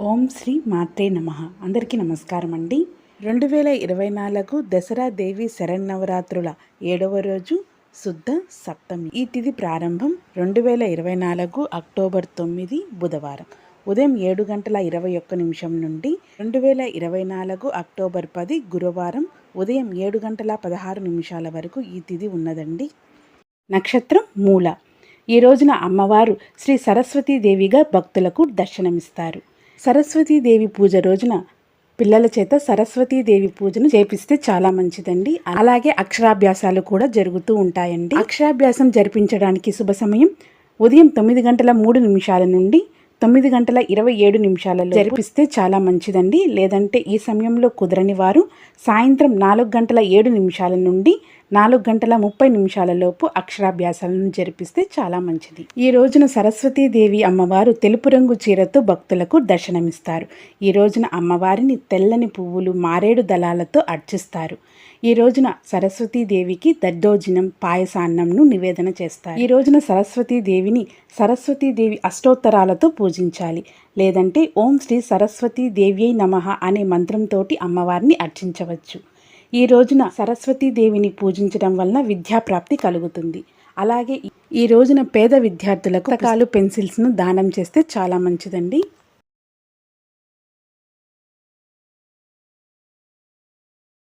ఓం శ్రీ మాత్రే నమ. అందరికీ నమస్కారం అండి. రెండు వేల ఇరవై నాలుగు దసరా దేవి శరన్నవరాత్రుల ఏడవ రోజు శుద్ధ సప్తమి. ఈ తిథి ప్రారంభం రెండు వేల ఇరవై నాలుగు అక్టోబర్ తొమ్మిది బుధవారం. ఉదయం ఏడు గంటల ఇరవై ఒక్క నిమిషం నుండి రెండు వేల ఇరవై నాలుగు అక్టోబర్ పది గురువారం ఉదయం ఏడు గంటల పదహారు నిమిషాల వరకు ఈ తిథి ఉన్నదండి. నక్షత్రం మూల. ఈ రోజున అమ్మవారు శ్రీ సరస్వతీదేవిగా భక్తులకు దర్శనమిస్తారు. సరస్వతీదేవి పూజ రోజున పిల్లల చేత సరస్వతీదేవి పూజను చేపిస్తే చాలా మంచిదండి. అలాగే అక్షరాభ్యాసాలు కూడా జరుగుతూ ఉంటాయండి. అక్షరాభ్యాసం జరిపించడానికి శుభ సమయం ఉదయం తొమ్మిది గంటల మూడు నిమిషాల నుండి తొమ్మిది గంటల ఇరవై ఏడు నిమిషాలలో జరిపిస్తే చాలా మంచిదండి. లేదంటే ఈ సమయంలో కుదరని వారు సాయంత్రం నాలుగు గంటల ఏడు నిమిషాల నుండి నాలుగు గంటల ముప్పై నిమిషాలలోపు అక్షరాభ్యాసాలను జరిపిస్తే చాలా మంచిది. ఈ రోజున సరస్వతీదేవి అమ్మవారు తెలుపు రంగు చీరతో భక్తులకు దర్శనమిస్తారు. ఈ రోజున అమ్మవారిని తెల్లని పువ్వులు మారేడు దళాలతో అర్చిస్తారు. ఈ రోజున సరస్వతీదేవికి దద్దోజనం పాయసాన్నంను నివేదన చేస్తారు. ఈ రోజున సరస్వతీదేవిని సరస్వతీదేవి అష్టోత్తరాలతో పూజించాలి. లేదంటే ఓం శ్రీ సరస్వతీదేవ్యై నమః అనే మంత్రంతో అమ్మవారిని అర్చించవచ్చు. ఈ రోజున సరస్వతీదేవిని పూజించడం వలన విద్యాప్రాప్తి కలుగుతుంది. అలాగే ఈ- రోజున పేద విద్యార్థులకు రకాలు పెన్సిల్స్ను దానం చేస్తే చాలా మంచిదండి.